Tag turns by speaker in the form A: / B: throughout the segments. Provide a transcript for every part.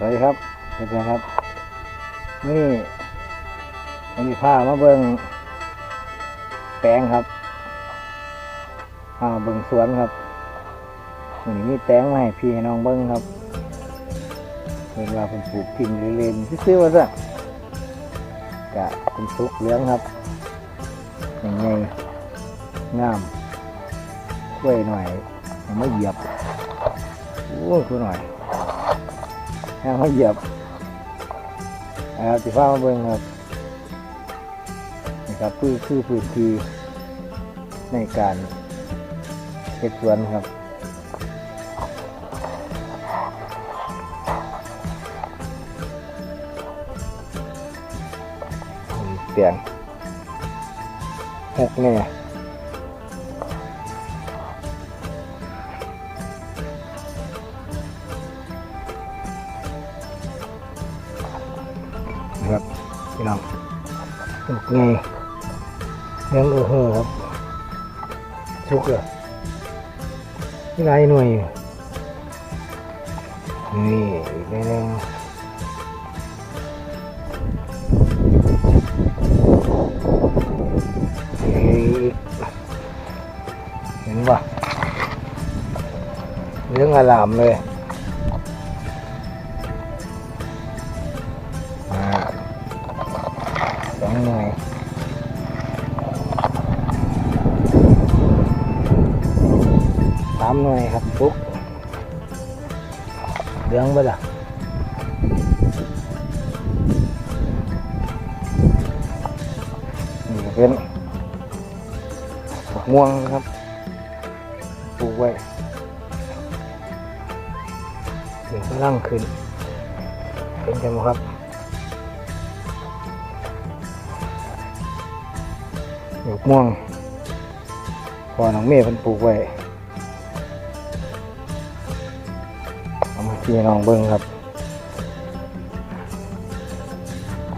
A: สวัสดีครับเพื่อนๆครับนี่ผมมีผ้ามาเบิงแปลงครับผ้าเบิงสวนครับวันนี้มีแปลงมาให้พี่ให้น้องเบิงครับเว่าเป็นปลูกกินเล่นๆซื้อๆว่าซะกะเป็นสุกเหลืองครับยังไงงามกล้วยหน่อยยังไม่เหยียบโอ้ยกล้วยหน่อย แห้งเขาเหยียบนะครับสีฟ้ามาเบิ่งครับนี่ครับคือคือพื้นที่ในการเก็บสวนครับนี่เตียงหกเนี่ย พี่น้องหกไงเลี้ยงเออเฮอครับชุกเหรอนี่ไรหน่วยนี่อีกนิดนึงเห็นปะเรื่องอารามเลยามหน่วยครับปุ๊กเลี้ยงไปละนี่เป็นผักม่วงครับปลูกไว้เดี๋ยวกำลังขึ้นเป็นจังบ่ครับหยกม่วงพอน้องเมย์เพิ่นปลูกไว้ พี่น้องเบิ้งครับ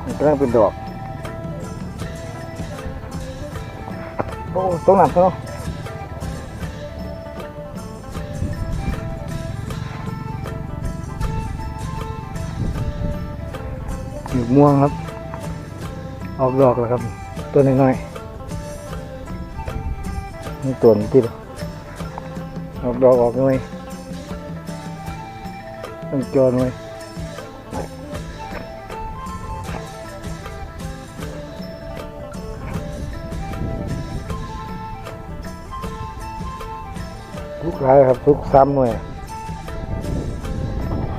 A: มันกำลังเป็นดอกโอ้ตรงนั้นเนาะหยกม่วงครับ ออกดอกแล้วครับ ตัวน้อยๆนี่ตัวนี้ที่ออกดอกออกหน่วย ต้องจอน่วยทุกรายครับ ทุกสามหน่วย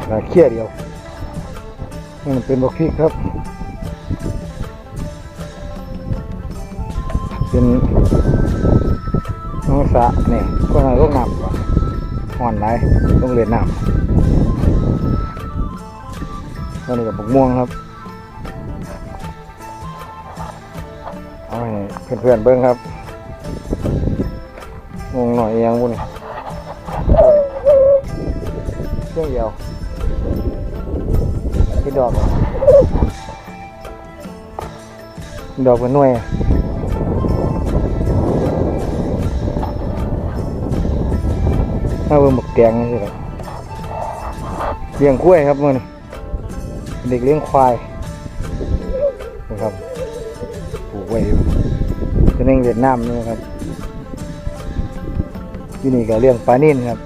A: หลาเขี้ยเดียวนี่มันเป็นบกพริกครับ เป็นน้องสะเนี่ยก็น่าลงน้ำห่อนไหลต้องเรียนน้ำ อนนี้กับปกม่วงครับ เอาให้เพื่อนๆเบิ้งครับงงหน่อยยังบุญเครื่องเดียวที่ดอกดอกเป็นหน่วยถ้าเบิ่งบักแตงนี่สิครับ เลี้ยงกล้วยครับมื่อนี้เด็กเลี้ยงควายนะครับปลูกไว้อยู่จะนั่งเล่นน้ำนี่นะครับที่นี่ก็เลี้ยงปลานิ่นครับ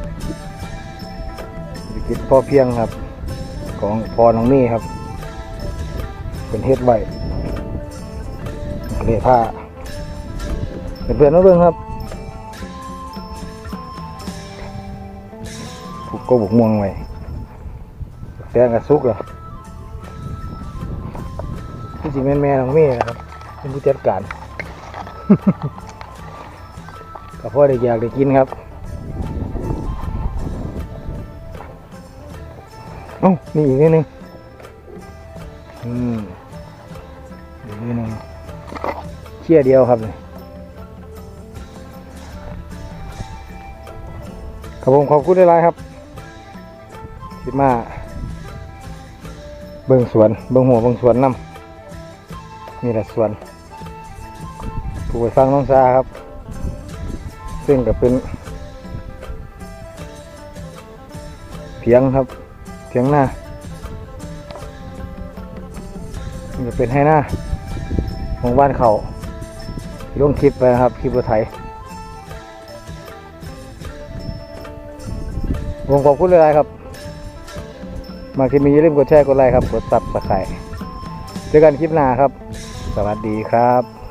A: กิจพอเพียงครับ ของพอน้องนี่ครับ เป็นเฮ็ดไว้เลยผ้าเป็นเพื่อนๆมาเบิ่งครับผูกโกบุกม่วงไว้ แตงกระซุกเหรอที่จริงแม่แม่ของแม่นะครับเป็นผู้จัดการก็พ่อได้อยากได้กินครับเอ้านี่อีกนิดนึงอืมอีกนิดนึงเชี่ยเดียวครับนี่ครับผมขอบคุณหลายๆครับสิมา เบิ่งสวนเบิ่งหัวเบิ่งสวนน้ำนี่แหละสวนปลูกไปฟังน้องซาครับ ซึ่งก็เป็นเพียงครับเพียงหน้าจะเป็นให้หน้าของบ้านเขาลงคลิปไปครับคลิปรถไถผมขอบคุณเลยครับ มาคลิปนี้อย่าลืมกดแชร์กดไลค์ครับ กดซับสไครต์เจอกันคลิปหน้าครับ สวัสดีครับ